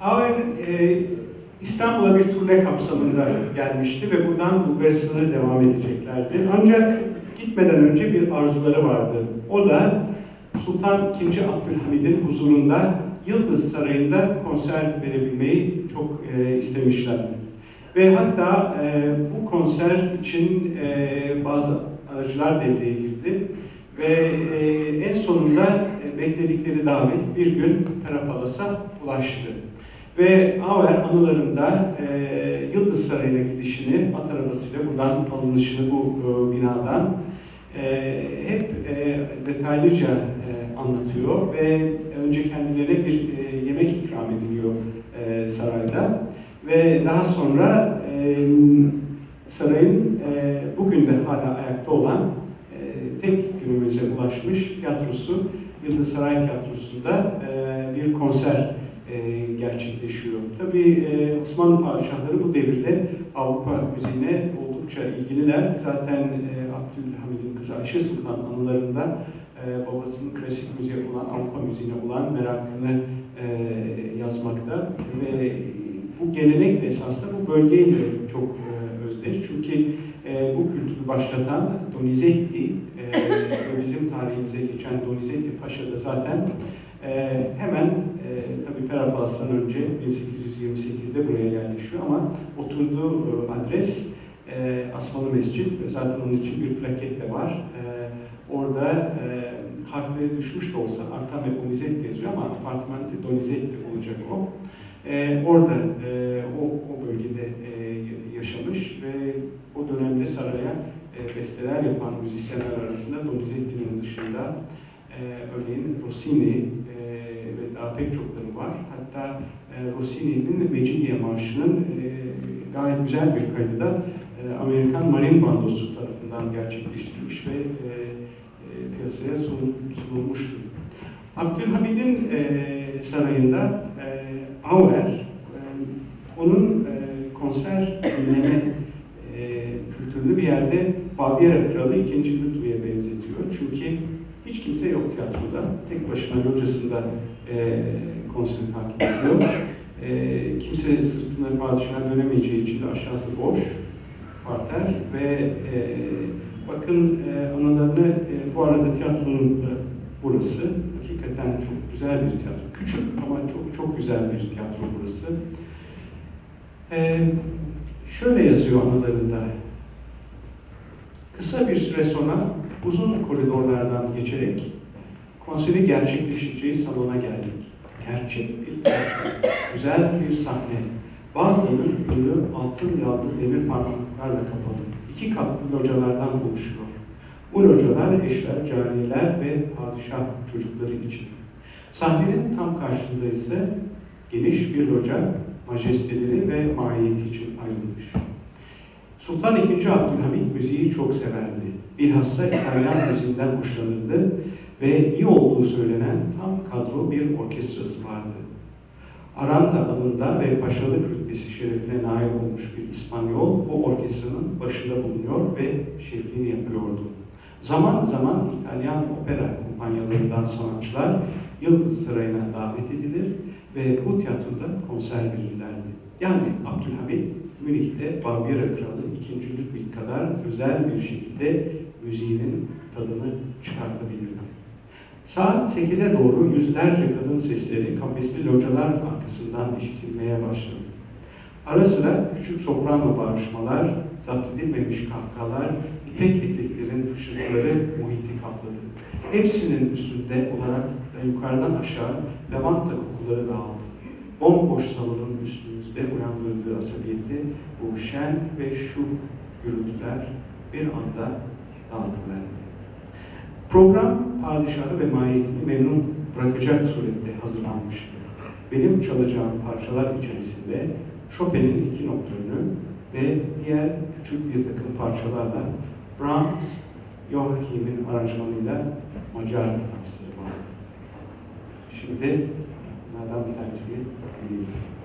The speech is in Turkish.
Auer e, İstanbul'a bir turne kapsamında gelmişti ve buradan Bulgaristan'a devam edeceklerdi. Ancak gitmeden önce bir arzuları vardı. O da Sultan II. Abdülhamid'in huzurunda Yıldız Sarayı'nda konser verebilmeyi çok e, istemişlerdi. Ve hatta e, bu konser için e, bazı aracılar devreye girdi. Ve e, en sonunda bekledikleri davet bir gün Karapalas'a ulaştı. Ve Auer anılarında e, Yıldız Sarayı'na gidişini, at arabasıyla buradan alınışını bu e, binadan e, hep e, detaylıca e, anlatıyor ve önce kendilerine bir e, yemek ikram ediliyor e, sarayda ve daha sonra e, sarayın e, bugün de hala ayakta olan e, tek günümüze ulaşmış tiyatrosu Yıldız Saray Tiyatrosu'nda e, bir konser e, gerçekleşiyor. Tabii e, Osmanlı padişahları bu devirde Avrupa müziğine oldukça ilgililer. Zaten e, Abdülhamid'in kızı Ayşe Sultan anılarında e, babasının klasik müziğe olan, Avrupa müziğine olan merakını e, yazmakta. Ve bu gelenek de esasında bu bölgeyle çok e, özdeş. Çünkü e, bu kültürü başlatan Donizetti, tarihimize geçen Donizetti Paşa da zaten e, hemen e, tabii Pera Palas'tan önce 1828'de buraya yerleşiyor ama oturduğu e, adres e, Asmalı Mescid ve zaten onun için bir plaket de var. E, orada e, harfleri düşmüş de olsa Artame Donizetti yazıyor ama Apartmenti Donizetti olacak o. E, orada e, o, o bölgede e, yaşamış ve o dönemde saraya e, besteler yapan müzisyenler arasında Donizetti'nin dışında e, örneğin Rossini e, ve daha pek çokları var. Hatta e, Rossini'nin Mecidiye Marşı'nın e, gayet güzel bir kaydı da e, Amerikan Marin Bandosu tarafından gerçekleştirilmiş ve e, e, piyasaya sunul, sunulmuştur. Abdülhamid'in e, sarayında e, Auer, e, onun e, konser dinleme yerde Baviera Kralı 2. Ludwig'e benzetiyor. Çünkü hiç kimse yok tiyatroda. Tek başına locasında e, konseri takip ediyor. E, kimse sırtına padişaha dönemeyeceği için de aşağısı boş, parter ve e, bakın e, anılarını e, bu arada tiyatronun e, burası. Hakikaten çok güzel bir tiyatro. Küçük ama çok çok güzel bir tiyatro burası. E, şöyle yazıyor anılarında. Kısa bir süre sonra uzun koridorlardan geçerek konseri gerçekleşeceği salona geldik. Gerçek bir güzel bir sahne. Bazılarının önü altın yaldız demir parmaklıklarla kapalı. İki katlı localardan oluşuyor. Bu localar eşler, cariyeler ve padişah çocukları için. Sahnenin tam karşısında ise geniş bir loca, majesteleri ve mahiyeti için ayrılmış. Sultan II. Abdülhamit müziği çok severdi. Bilhassa İtalyan müziğinden hoşlanırdı ve iyi olduğu söylenen tam kadro bir orkestrası vardı. Aranda adında ve paşalık rütbesi şerefine nail olmuş bir İspanyol bu orkestranın başında bulunuyor ve şefliğini yapıyordu. Zaman zaman İtalyan opera kumpanyalarından sanatçılar Yıldız Sarayı'na davet edilir ve bu tiyatroda konser verirlerdi. Yani Abdülhamit Münih'te Baviera Kralı 2. Ludwig kadar özel bir şekilde müziğinin tadını çıkartabilirdi. Saat 8'e doğru yüzlerce kadın sesleri kafesli localar arkasından işitilmeye başladı. Ara sıra küçük soprano bağırışmalar, zapt edilmemiş kahkahalar, ipek eteklerin fışırtıları muhiti kapladı. Hepsinin üstünde olarak da yukarıdan aşağı lavanta kokuları dağıldı. Bomboş salonun üstümüzde uyandırdığı asabiyeti bu şen ve şu gürültüler bir anda dağıtıverdi. Program padişahı ve mahiyetini memnun bırakacak surette hazırlanmıştı. Benim çalacağım parçalar içerisinde Chopin'in iki nokturnu ve diğer küçük bir takım parçalarla Brahms, Joachim'in aranjmanıyla Macar vardı. Şimdi bunlardan bir tanesini dinleyelim.